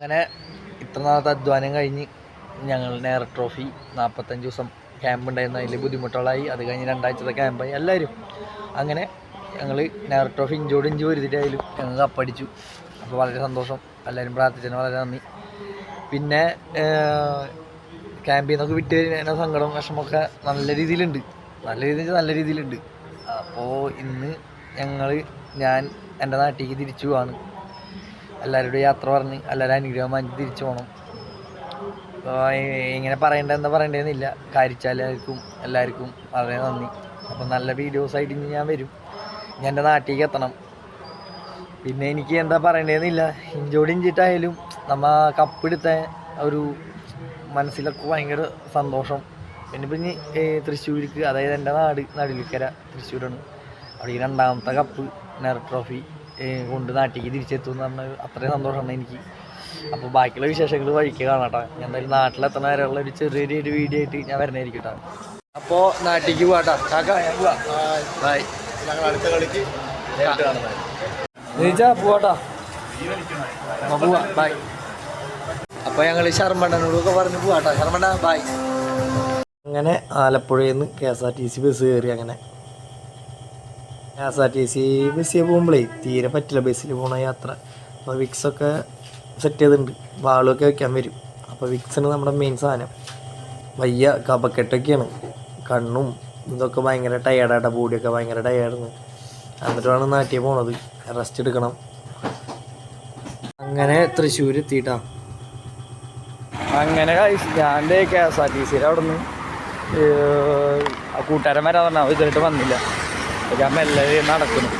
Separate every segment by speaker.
Speaker 1: അങ്ങനെ ഇത്ര നാളത്തെ അധ്വാനം കഴിഞ്ഞ് ഞങ്ങൾ നേരെ ട്രോഫി നാൽപ്പത്തഞ്ച് ദിവസം ക്യാമ്പ് ഉണ്ടായിരുന്നു. അതിൽ ബുദ്ധിമുട്ടുകളായി. അത് കഴിഞ്ഞ് രണ്ടാഴ്ചത്തെ ക്യാമ്പായി എല്ലാവരും അങ്ങനെ ഞങ്ങൾ നേരെ ട്രോഫി ഇഞ്ചോട് ഇഞ്ച് വരുത്തിട്ടായാലും ഞങ്ങൾ കപ്പടിച്ചു അപ്പോൾ വളരെ സന്തോഷം. എല്ലാവരും പ്രാർത്ഥിച്ചതിന് വളരെ നന്ദി. പിന്നെ ക്യാമ്പിൽ നിന്നൊക്കെ വിട്ട് കഴിഞ്ഞാൽ സങ്കടം വിഷമമൊക്കെ നല്ല രീതിയിലുണ്ട്. നല്ല രീതിയിൽ നല്ല രീതിയിലുണ്ട്. അപ്പോൾ ഇന്ന് ഞങ്ങൾ ഞാൻ എന്റെ നാട്ടിലേക്ക് തിരിച്ചു പോവാണ്. എല്ലാവരോടും യാത്ര പറഞ്ഞ് എല്ലാവരും അനുഗ്രഹം വാങ്ങി തിരിച്ചു പോകണം അപ്പോൾ ഇങ്ങനെ പറയേണ്ടതെന്ന് പറയേണ്ടതെന്നില്ല കാര്യച്ചാലും എല്ലാവർക്കും വളരെ നന്ദി. അപ്പം നല്ല വീഡിയോസ് ആയിട്ട് ഇനി ഞാൻ വരും. ഞാൻ എന്റെ നാട്ടിലേക്ക് എത്തണം. പിന്നെ എനിക്ക് എന്താ പറയേണ്ടതെന്നില്ല ഇഞ്ചോട് ഇഞ്ചിട്ടായാലും നമ്മ കപ്പെടുത്ത ഒരു മനസ്സിലൊക്കെ ഭയങ്കര സന്തോഷം. പിന്നെ ഇനി തൃശ്ശൂർക്ക് അതായത് എന്റെ നാട് നടുവിൽക്കര തൃശ്ശൂരാണ്. അവിടെ രണ്ടാമത്തെ കപ്പ് നെർ ട്രോഫി കൊണ്ട് നാട്ടിലേക്ക് തിരിച്ചെത്തും എന്ന് പറഞ്ഞാൽ അത്രയും സന്തോഷമാണ് എനിക്ക്. അപ്പോൾ ബാക്കിയുള്ള വിശേഷങ്ങൾ വഴിക്ക് കാണാട്ടോ ഞാൻ എന്തായാലും നാട്ടിലെത്തണ വരെയുള്ള ഒരു ചെറിയൊരു വീഡിയോ ആയിട്ട് ഞാൻ വരണമായിരിക്കും കേട്ടോ. അപ്പോൾ നാട്ടിലേക്ക് പോകാട്ടോ ബായ്
Speaker 2: ഞങ്ങൾ അടുത്ത കളിക്ക്
Speaker 1: ജയിച്ചാ പോവാട്ടോ പോവാ ബൈ അപ്പോൾ ഞങ്ങൾ ശർമ്മണ്ണനോടൊക്കെ പറഞ്ഞ് പോവാട്ടോ ശർമ്മണ്ണ ബായ് അങ്ങനെ ആലപ്പുഴയിൽ നിന്ന് K S R T C bus കയറി അങ്ങനെ എസ് ആർ ടി സി ബസ്സിൽ പോകുമ്പോഴേ തീരെ പറ്റില്ല ബസ്സിൽ പോണ യാത്ര. അപ്പോൾ വിക്സൊക്കെ സെറ്റ് ചെയ്തിട്ടുണ്ട്. വാളുമൊക്കെ വയ്ക്കാൻ വരും. അപ്പോൾ വിക്സാണ് നമ്മുടെ മെയിൻ സാധനം. വയ്യ കപക്കെട്ടൊക്കെയാണ് കണ്ണും ഇതൊക്കെ ഭയങ്കര ടയേർഡായിട്ട് ബോഡിയൊക്കെ ഭയങ്കര ടയേർഡാണ് എന്നിട്ടാണ് നാട്ടിൽ പോണത്. റെസ്റ്റ് എടുക്കണം. അങ്ങനെ തൃശ്ശൂർ എത്തിയിട്ടാ. അങ്ങനെ ഞാൻ കെ എസ് ആർ ടി സിയിൽ അവിടെ നിന്ന് കൂട്ടുകാരന്മാരാ പറഞ്ഞാൽ ഇതായിട്ട് വന്നില്ല. അപ്പോൾ ഞാൻ മെല്ലെ നടക്കുന്നു.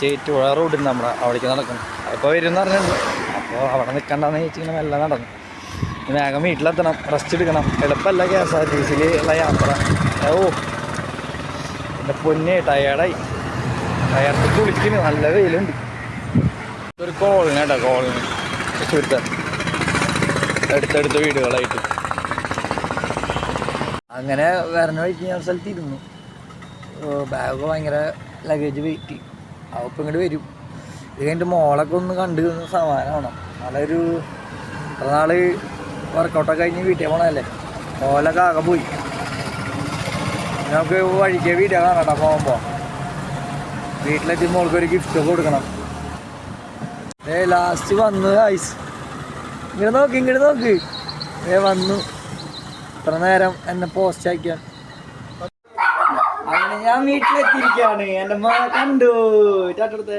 Speaker 1: ചേറ്റുപുഴ റോഡിൽ നമ്മുടെ അവിടേക്ക് നടക്കുന്നു. അപ്പോൾ വരും എന്ന് പറഞ്ഞിട്ടുണ്ട്. അപ്പോൾ അവിടെ നിൽക്കണ്ടെന്ന് ചേച്ചിങ്ങനെ മെല്ലെ നടന്നു. വേഗം വീട്ടിലെത്തണം. റെസ്റ്റ് എടുക്കണം. എളുപ്പമല്ല കെ എസ് ആർ ടി സിയിൽ ഉള്ള യാത്ര. ഓ എന്റെ പൊന്നെ ടയേർഡായി ടയർത്ത് കുളിക്കുന്നു. നല്ല വെയിലുണ്ട്. ഒരു കോളനി കേട്ടോ കോളനി. ചുരുത്ത അടുത്തടുത്ത വീടുകളായിട്ട്. അങ്ങനെ വരണ വഴിക്ക് ഞാൻ സ്ഥലത്ത് ഇരുന്നു. ബാഗ് ഭയങ്കര ലഗേജ് വെയിറ്റ് അവപ്പം ഇങ്ങോട്ട് വരും. ഇത് കഴിഞ്ഞിട്ട് മോളൊക്കെ ഒന്ന് കണ്ടു സമാധാനമാണ് നല്ലൊരു ഇത്ര നാൾ വർക്കൗട്ടൊക്കെ കഴിഞ്ഞ് വീട്ടിൽ പോകണമല്ലേ മോലൊക്കെ ആകെ പോയി. നമുക്ക് വഴിക്ക് വീഡിയോ കാണാട്ടോ പോകുമ്പോൾ വീട്ടിലെത്തി മോൾക്ക് ഒരു ഗിഫ്റ്റ് കൊടുക്കണം. ഏ ലാസ്റ്റ് വന്നു ഐസ് ഇങ്ങോട്ട് നോക്ക് ഇങ്ങോട്ട് നോക്ക്. ഏ വന്നു. ഇത്ര നേരം എന്നെ പോസ്റ്റ് ആക്കിയാൽ ഞാൻ വീട്ടിലെത്തിയിരിക്കുകയാണ്. എന്റെ മാ കണ്ടു. ചാട്ടടുത്ത്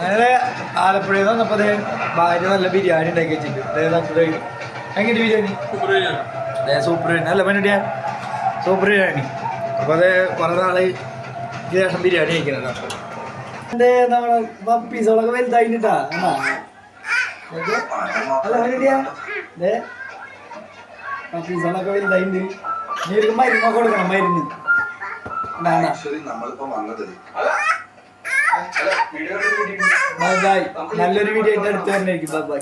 Speaker 1: അങ്ങനെ ആലപ്പുഴയിൽ നിന്ന് അദ്ദേഹം ഭാര്യ നല്ല ബിരിയാണി ഉണ്ടാക്കി വെച്ചിട്ടുണ്ട് എങ്ങനെ ബിരിയാണി? അതെ സൂപ്പർ ബിരിയാണി. അല്ല പണിയാ സൂപ്പർ ബിരിയാണി. അപ്പോൾ അത് കുറേ നാൾ ശേഷം ബിരിയാണി കഴിക്കണല്ലോ എന്റെ നമ്മളെ പപ്പീസുകളൊക്കെ വലുതായിട്ടാ. അല്ല അതെ പപ്പീസുകളൊക്കെ വലുതായിട്ടുണ്ട് നീ ഒരു മരുന്നൊക്കെ കൊടുക്കണം മരുന്ന്. ബൈ ബൈ നല്ലൊരു വീഡിയോ ആയിട്ട് അടുത്ത് തന്നെ ബൈ ബൈ